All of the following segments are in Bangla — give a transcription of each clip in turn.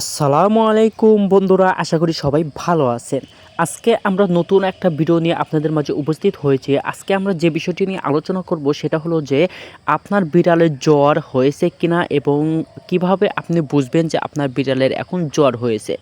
আসসালামু আলাইকুম বন্ধুরা আশা করি সবাই ভালো আছেন। আজকে আমরা নতুন একটা ভিডিও নিয়ে আপনাদের মাঝে উপস্থিত হয়েছি। আজকে আমরা যে বিষয়টি নিয়ে আলোচনা করব সেটা হলো যে, আপনার বিড়ালের জ্বর হয়েছে কিনা এবং কীভাবে আপনি বুঝবেন যে আপনার বিড়ালের এখন জ্বর হয়েছে?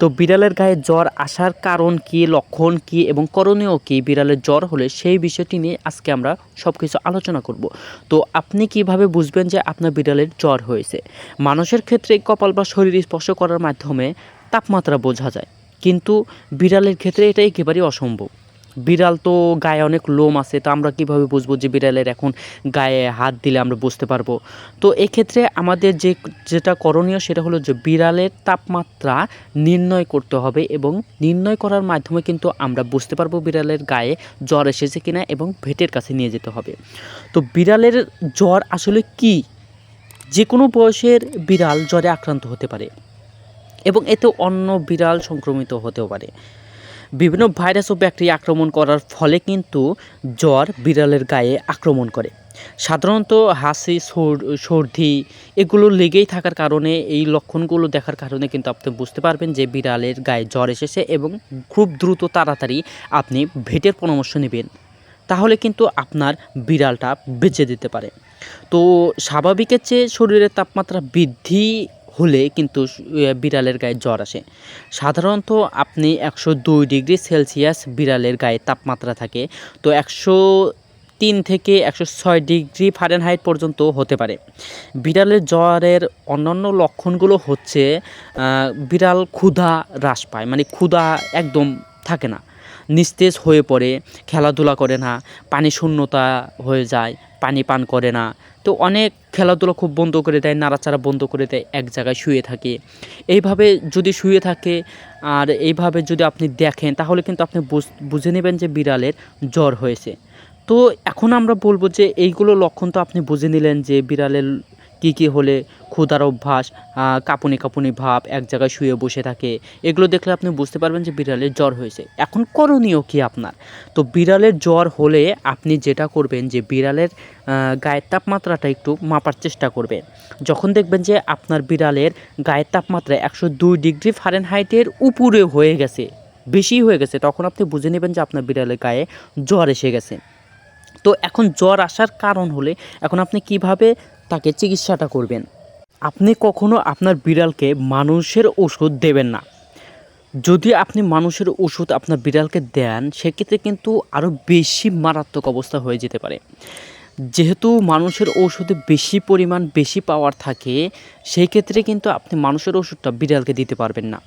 তো বিড়ালের গায়ে জ্বর আসার কারণ কি, লক্ষণ কি এবং করণীয় কি বিড়ালের জ্বর হলে সেই বিষয়টি নিয়ে আজকে আমরা সব কিছু আলোচনা করব। তো আপনি কীভাবে বুঝবেন যে আপনার বিড়ালের জ্বর হয়েছে? মানুষের ক্ষেত্রে কপাল বা শরীর স্পর্শ করার মাধ্যমে তাপমাত্রা বোঝা যায়। কিন্তু বিড়ালের ক্ষেত্রে এটা একেবারেই অসম্ভব। বিড়াল তো গায়ে অনেক লোম আছে, তো আমরা কীভাবে বুঝব যে বিড়ালের এখন গায়ে হাত দিলে আমরা বুঝতে পারব? তো এক্ষেত্রে আমাদের যে, যেটা করণীয় সেটা হলো যে বিড়ালের তাপমাত্রা নির্ণয় করতে হবে এবং নির্ণয় করার মাধ্যমে কিন্তু আমরা বুঝতে পারব বিড়ালের গায়ে জ্বর এসেছে কিনা এবং ভেটের কাছে নিয়ে যেতে হবে। তো বিড়ালের জ্বর আসলে কি? যে কোনো বয়সের বিড়াল জ্বরে আক্রান্ত হতে পারে। এবং এতে অন্য বিড়াল সংক্রমিত হতেও পারে। বিভিন্ন ভাইরাস ও ব্যাকটেরিয়া আক্রমণ করার ফলে কিন্তু জ্বর বিড়ালের গায়ে আক্রমণ করে। সাধারণত হাসি, সর- সর্দি এগুলো লেগেই থাকার কারণে, এই লক্ষণগুলো দেখার কারণে কিন্তু আপনি বুঝতে পারবেন যে বিড়ালের গায়ে জ্বর এসেছে এবং খুব দ্রুত তাড়াতাড়ি আপনি ভেটের পরামর্শ নেবেন। তাহলে কিন্তু আপনার বিড়ালটা বেঁচে দিতে পারে। তো স্বাভাবিকের চেয়ে শরীরের তাপমাত্রা বৃদ্ধি হলে কিন্তু বিড়ালের গায়ে জ্বর আসে। সাধারণত আপনি একশো দুই ডিগ্রি সেলসিয়াস বিড়ালের গায়ে তাপমাত্রা থাকে। তো একশো তিন থেকে একশো ছয় ডিগ্রি ফারেনহাইট পর্যন্ত হতে পারে। বিড়ালের জ্বরের অন্যান্য লক্ষণগুলো হচ্ছে বিড়াল ক্ষুধা হ্রাস পায়। মানে ক্ষুধা একদম থাকে না। নিস্তেজ হয়ে পড়ে, খেলাধুলা করে না, পানি শূন্যতা হয়ে যায়, পানি পান করে না। তো অনেক খেলাধুলা খুব বন্ধ করে দেয়, নাড়াচাড়া বন্ধ করে দেয়, এক জায়গায় শুয়ে থাকে। এইভাবে যদি শুয়ে থাকে, আর এইভাবে যদি আপনি দেখেন, তাহলে কিন্তু আপনি বুঝ- নেবেন যে বিড়ালের জ্বর হয়েছে। তো এখন আমরা বলব যে এইগুলো লক্ষণ তো আপনি বুঝে নিলেন যে বিড়ালের কী কী হলে ক্ষুধার অভ্যাস কাঁপুনি কাঁপুনি ভাব এক জায়গায় শুয়ে বসে থাকে, এগুলো দেখলে আপনি বুঝতে পারবেন যে বিড়ালের জ্বর হয়েছে। এখন করণীয় কি আপনার? তো বিড়ালের জ্বর হলে আপনি যেটা করবেন যে বিড়ালের গায়ের তাপমাত্রাটা একটু মাপার চেষ্টা করবেন। যখন দেখবেন যে আপনার বিড়ালের গায়ের তাপমাত্রা একশো দুই ডিগ্রি ফারেনহাইটের উপরে হয়ে গেছে, বেশি হয়ে গেছে, তখন আপনি বুঝে নেবেন যে আপনার বিড়ালের গায়ে জ্বর এসে গেছে। তো এখন জ্বর আসার কারণ হলে এখন আপনি কীভাবে তাকে চিকিৎসাটা করবেন। আপনি কখনো আপনার বিড়ালকে মানুষের ওষুধ দেবেন না। যদি আপনি মানুষের ওষুধ আপনার বিড়ালকে দেন, সেক্ষেত্রে কিন্তু আরও বেশি মারাত্মক অবস্থা হয়ে যেতে পারে। যেহেতু মানুষের ঔষধে বেশি পরিমাণ বেশি পাওয়ার থাকে, সেই ক্ষেত্রে কিন্তু আপনি মানুষের ওষুধটা বিড়ালকে দিতে পারবেন না।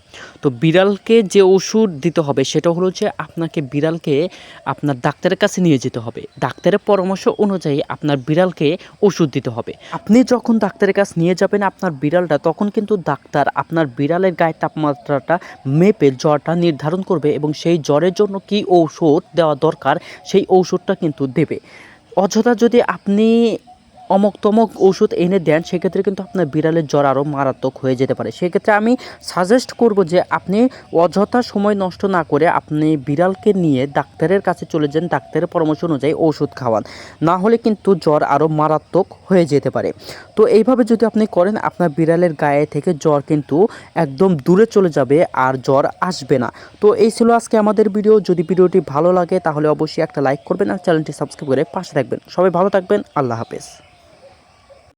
তো বিড়ালকে যে ওষুধ দিতে হবে, সেটা হলো যে আপনাকে বিড়ালকে আপনার ডাক্তারের কাছে নিয়ে যেতে হবে। ডাক্তারের পরামর্শ অনুযায়ী আপনার বিড়ালকে ওষুধ দিতে হবে। আপনি যখন ডাক্তারের কাছে নিয়ে যাবেন আপনার বিড়ালটা, তখন কিন্তু ডাক্তার আপনার বিড়ালের গায়ের তাপমাত্রাটা মেপে জ্বরটা নির্ধারণ করবে এবং সেই জ্বরের জন্য কী ঔষধ দেওয়া দরকার, সেই ঔষধটা কিন্তু দেবে। অযথা যদি আপনি অমক তমক ওষুধ এনে দেন, সেক্ষেত্রে কিন্তু আপনার বিড়ালের জ্বর আরও মারাত্মক হয়ে যেতে পারে। সেক্ষেত্রে আমি সাজেস্ট করব যে আপনি অযথা সময় নষ্ট না করে আপনি বিড়ালকে নিয়ে ডাক্তারের কাছে চলে যান, ডাক্তারের পরামর্শ অনুযায়ী ওষুধ খাওয়ান। না হলে কিন্তু জ্বর আরও মারাত্মক হয়ে যেতে পারে। তো এইভাবে যদি আপনি করেন, আপনার বিড়ালের গায়ে থেকে জ্বর কিন্তু একদম দূরে চলে যাবে আর জ্বর আসবে না। তো এই ছিল আজকে আমাদের ভিডিও। যদি ভিডিওটি ভালো লাগে, তাহলে অবশ্যই একটা লাইক করবেন আর চ্যানেলটি সাবস্ক্রাইব করে পাশে থাকবেন। সবাই ভালো থাকবেন। আল্লাহ হাফেজ।